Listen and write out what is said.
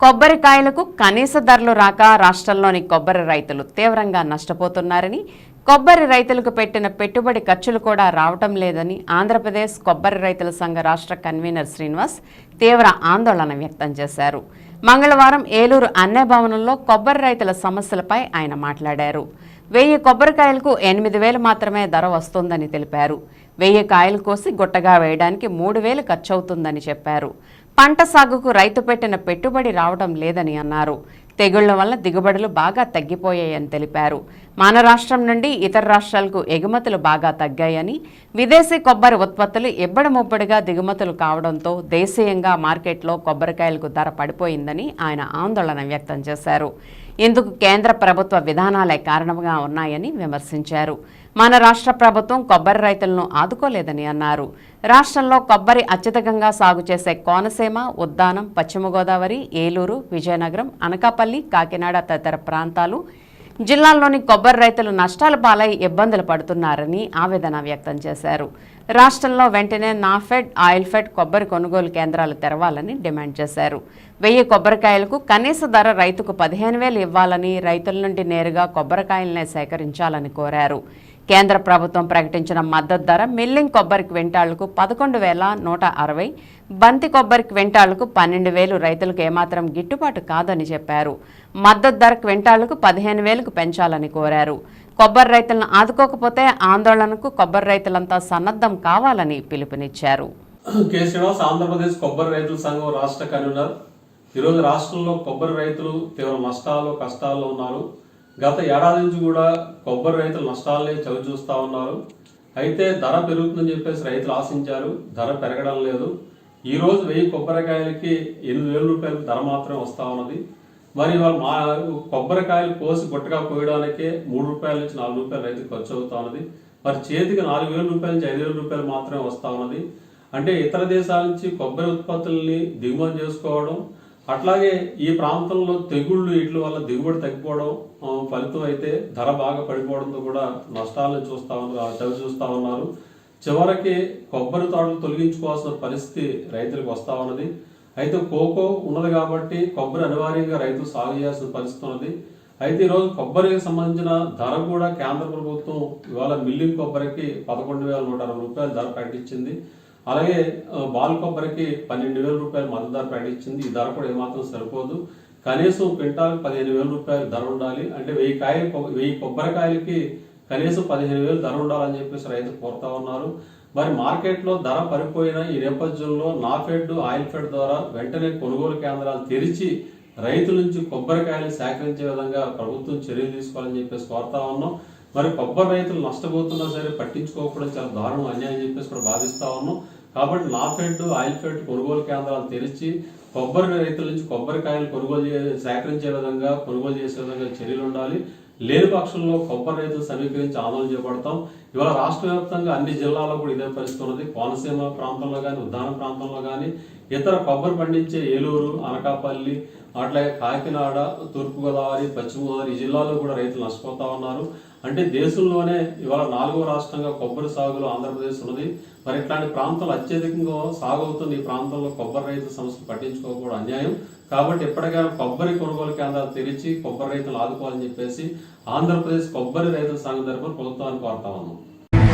కొబ్బరికాయలకు కనీస ధరలు రాక రాష్ట్రంలోని కొబ్బరి రైతులు తీవ్రంగా నష్టపోతున్నారని కొబ్బరి రైతులకు పెట్టిన పెట్టుబడి ఖర్చులు కూడా రావటం లేదని ఆంధ్రప్రదేశ్ కొబ్బరి రైతుల సంఘ రాష్ట్ర కన్వీనర్ శ్రీనివాస్ తీవ్ర ఆందోళన వ్యక్తం చేశారు. మంగళవారం ఏలూరు అన్నే భవనంలో కొబ్బరి రైతుల సమస్యలపై ఆయన మాట్లాడారు. వెయ్యి కొబ్బరికాయలకు ఎనిమిది వేలు మాత్రమే ధర వస్తుందని తెలిపారు. వెయ్యి కాయలు కోసి గుట్టగా వేయడానికి మూడు వేలు ఖర్చవుతుందని చెప్పారు. పంట సాగుకు రైతు పెట్టిన పెట్టుబడి రావడం లేదని అన్నారు. తెగుళ్ళ వల్ల దిగుబడులు బాగా తగ్గిపోయాయని తెలిపారు. మన రాష్ట్రం నుండి ఇతర రాష్ట్రాలకు ఎగుమతులు బాగా తగ్గాయని విదేశీ కొబ్బరి ఉత్పత్తులు ఎబ్బడి ముబ్బడిగా దిగుమతులు కావడంతో దేశీయంగా మార్కెట్లో కొబ్బరికాయలకు ధర పడిపోయిందని ఆయన ఆందోళన వ్యక్తం చేశారు. ఇందుకు కేంద్ర ప్రభుత్వ విధానాలే కారణంగా ఉన్నాయని విమర్శించారు. మన రాష్ట్ర ప్రభుత్వం కొబ్బరి రైతులను ఆదుకోలేదని అన్నారు. రాష్ట్రంలో కొబ్బరి అత్యధికంగా సాగు చేసే కోనసీమ ఉద్దానం పశ్చిమ గోదావరి ఏలూరు విజయనగరం అనకాపల్లి కాకినాడ తదితర ప్రాంతాలు జిల్లాల్లోని కొబ్బరి రైతులు నష్టాల పాలై ఇబ్బందులు పడుతున్నారని ఆవేదన వ్యక్తం చేశారు. రాష్ట్రంలో వెంటనే నాఫెడ్ ఆయిల్ ఫెడ్ కొబ్బరి కొనుగోలు కేంద్రాలు తెరవాలని డిమాండ్ చేశారు. వెయ్యి కొబ్బరికాయలకు కనీస ధర రైతుకు పదిహేను వేలు ఇవ్వాలని రైతుల నుండి నేరుగా కొబ్బరికాయలనే సేకరించాలని కోరారు. కేంద్ర ప్రభుత్వం ప్రకటించిన మద్దతు ధర మిల్లింగ్ కొబ్బరి క్వింటాళ్ళకు పదకొండు వేల నూట అరవై బంతి కొబ్బరి క్వింటాళ్ళకు పన్నెండు వేలు రైతులకు ఏమాత్రం గిట్టుబాటు కాదని చెప్పారు. మద్దతు ధర క్వింటాళ్ళకు పదిహేను వేలకు పెంచాలని కోరారు. కొబ్బరి రైతులను ఆదుకోకపోతే ఆందోళనకు కొబ్బరి రైతులంతా సన్నద్ధం కావాలని పిలుపునిచ్చారు. ఆంధ్రప్రదేశ్ కొబ్బరి రైతుల సంఘం రాష్ట్ర కన్వీనర్ ఈరోజు రాష్ట్రంలో కొబ్బరి రైతులు తీవ్ర నష్టాలు కష్టాల్లో ఉన్నారు. గత ఏడాది నుంచి కూడా కొబ్బరి రైతులు నష్టాలనే చవి చూస్తా ఉన్నారు. అయితే ధర పెరుగుతుందని చెప్పేసి రైతులు ఆశించారు. ధర పెరగడం లేదు. ఈరోజు వెయ్యి కొబ్బరికాయలకి ఎనిమిది వేల రూపాయల ధర మాత్రమే వస్తూ ఉన్నది. మరి వాళ్ళు మా కొబ్బరికాయలు కోసి గుట్టగా కోయడానికే మూడు రూపాయల నుంచి నాలుగు రూపాయలు రైతుకు ఖర్చు అవుతా ఉన్నది. మరి చేతికి నాలుగు వేల రూపాయల నుంచి ఐదు వేల రూపాయలు మాత్రమే వస్తూ ఉన్నది. అంటే ఇతర దేశాల నుంచి కొబ్బరి ఉత్పత్తుల్ని దిగుమతి చేసుకోవడం అట్లాగే ఈ ప్రాంతంలో తెగుళ్ళు వీటి వల్ల దిగుబడి తగ్గిపోవడం ఫలితం అయితే ధర బాగా పడిపోవడంతో కూడా నష్టాలను చూస్తా ఉన్నారు చవి చూస్తా ఉన్నారు. చివరికి కొబ్బరి తోటలు తొలగించుకోవాల్సిన పరిస్థితి రైతులకు వస్తా ఉన్నది. అయితే కోకో ఉన్నది కాబట్టి కొబ్బరి అనివార్యంగా రైతు సాగు చేయాల్సిన పరిస్థితి ఉన్నది. అయితే ఈరోజు కొబ్బరికి సంబంధించిన ధర కూడా కేంద్ర ప్రభుత్వం ఇవాళ మిల్లింగ్ కొబ్బరికి పదకొండు వేల నూట అరవై రూపాయల ధర ప్రకటించింది. అలాగే బాల్ కొబ్బరికి పన్నెండు వేల రూపాయలు మద్దతు ధర ప్రకటించింది. ఈ ధర కూడా ఏమాత్రం సరిపోదు. కనీసం క్వింటాల్ పదిహేను వేల రూపాయలు ధర ఉండాలి. అంటే వెయ్యి కాయ వెయ్యి కొబ్బరికాయలకి కనీసం పదిహేను వేలు ధర ఉండాలని చెప్పేసి రైతులు కోరుతా ఉన్నారు. మరి మార్కెట్లో ధర పడిపోయిన ఈ నేపథ్యంలో నాఫెడ్ ఆయిల్ ఫెడ్ ద్వారా వెంటనే కొనుగోలు కేంద్రాలు తెరిచి రైతుల నుంచి కొబ్బరికాయలు సేకరించే విధంగా ప్రభుత్వం చర్యలు తీసుకోవాలని చెప్పేసి కోరుతా ఉన్నాం. మరి కొబ్బరి రైతులు నష్టపోతున్నా సరే పట్టించుకోకపోవడం చాలా దారుణం అన్యాయం చెప్పేసి కూడా భావిస్తా ఉన్నాం. కాబట్టి నాఫెడ్ ఆయిల్ ఫెడ్ కొనుగోలు కేంద్రాలు తెరిచి కొబ్బరి రైతుల నుంచి కొబ్బరికాయలు కొనుగోలు చే సేకరించే విధంగా కొనుగోలు చేసే విధంగా చర్యలు ఉండాలి. లేని పక్షంలో కొబ్బరి రైతులు సమీకరించి ఆందోళన చేపడతాం. ఇవాళ రాష్ట్ర వ్యాప్తంగా అన్ని జిల్లాల్లో కూడా ఇదే పరిస్థితి ఉన్నది. కోనసీమ ప్రాంతంలో కానీ ఉద్దాన ప్రాంతంలో కానీ ఇతర కొబ్బరి పండించే ఏలూరు అనకాపల్లి అట్లాగే కాకినాడ తూర్పుగోదావరి పశ్చిమ గోదావరి ఈ జిల్లాల్లో కూడా రైతులు నష్టపోతా ఉన్నారు. అంటే దేశంలోనే ఇవాళ నాలుగో రాష్ట్రంగా కొబ్బరి సాగులో ఆంధ్రప్రదేశ్ ఉన్నది. మరి ఇట్లాంటి ప్రాంతాలు అత్యధికంగా సాగు అవుతున్న ఈ ప్రాంతంలో కొబ్బరి రైతుల సమస్యలు పట్టించుకోకపోవడం అన్యాయం. కాబట్టి ఎప్పటికైనా కొబ్బరి కొనుగోలు కేంద్రాలు తెరిచి కొబ్బరి రైతులు ఆదుకోవాలని చెప్పేసి ఆంధ్రప్రదేశ్ కొబ్బరి రైతుల సంఘం తరఫున ప్రభుత్వాన్ని కోరుతా ఉన్నాం.